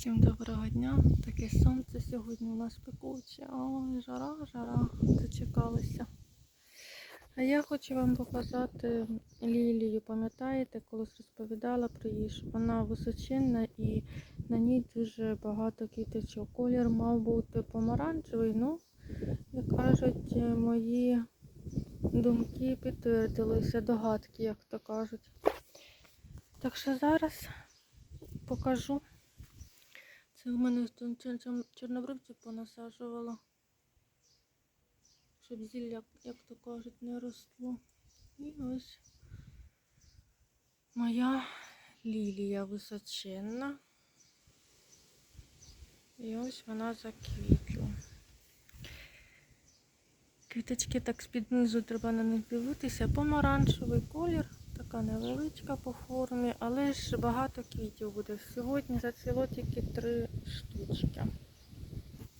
Всім доброго дня. Таке сонце сьогодні у нас пекуче. Ой, жара, жара, дочекалися. А я хочу вам показати лілію. Пам'ятаєте, колись розповідала про її, що вона височинна і на ній дуже багато квіточок. Колір мав бути помаранчевий, ну, як кажуть, мої думки підтвердилися, догадки, як то кажуть. Так що зараз покажу. Це в мене тут чор- чор- чорнобривців понасаджувала. Щоб зілля, як то кажуть, не росло. І ось моя лілія височенна. І ось вона заквітла. Квіточки так з-під низу треба на них дивитися. Помаранчевий колір, така невеличка по формі, але ж багато квітів буде. Сьогодні зацвіло тільки три штучки.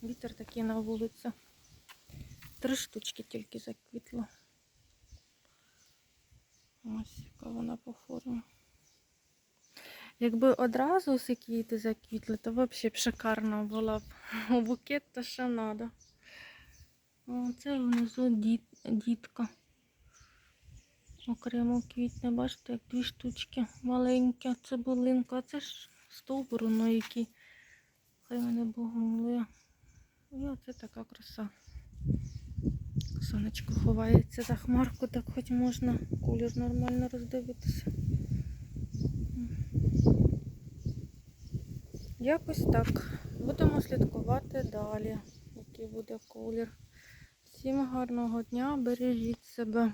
Вітер такий на вулиці. Три штучки тільки заквітло. Ось яка вона по формі. Якби одразу всі квіти заквітли, то взагалі б шикарно була б. Букет то що треба. Це внизу діт, дітка. Окремо квітне, бачите, як дві штучки цибулинка. А це ж стовбур, ну який. Хай мене Бог милує. І оце така краса. Сонечко ховається за хмарку, так хоч можна колір нормально роздивитися. Якось так. Будемо слідкувати далі, який буде колір. Всім гарного дня, бережіть себе.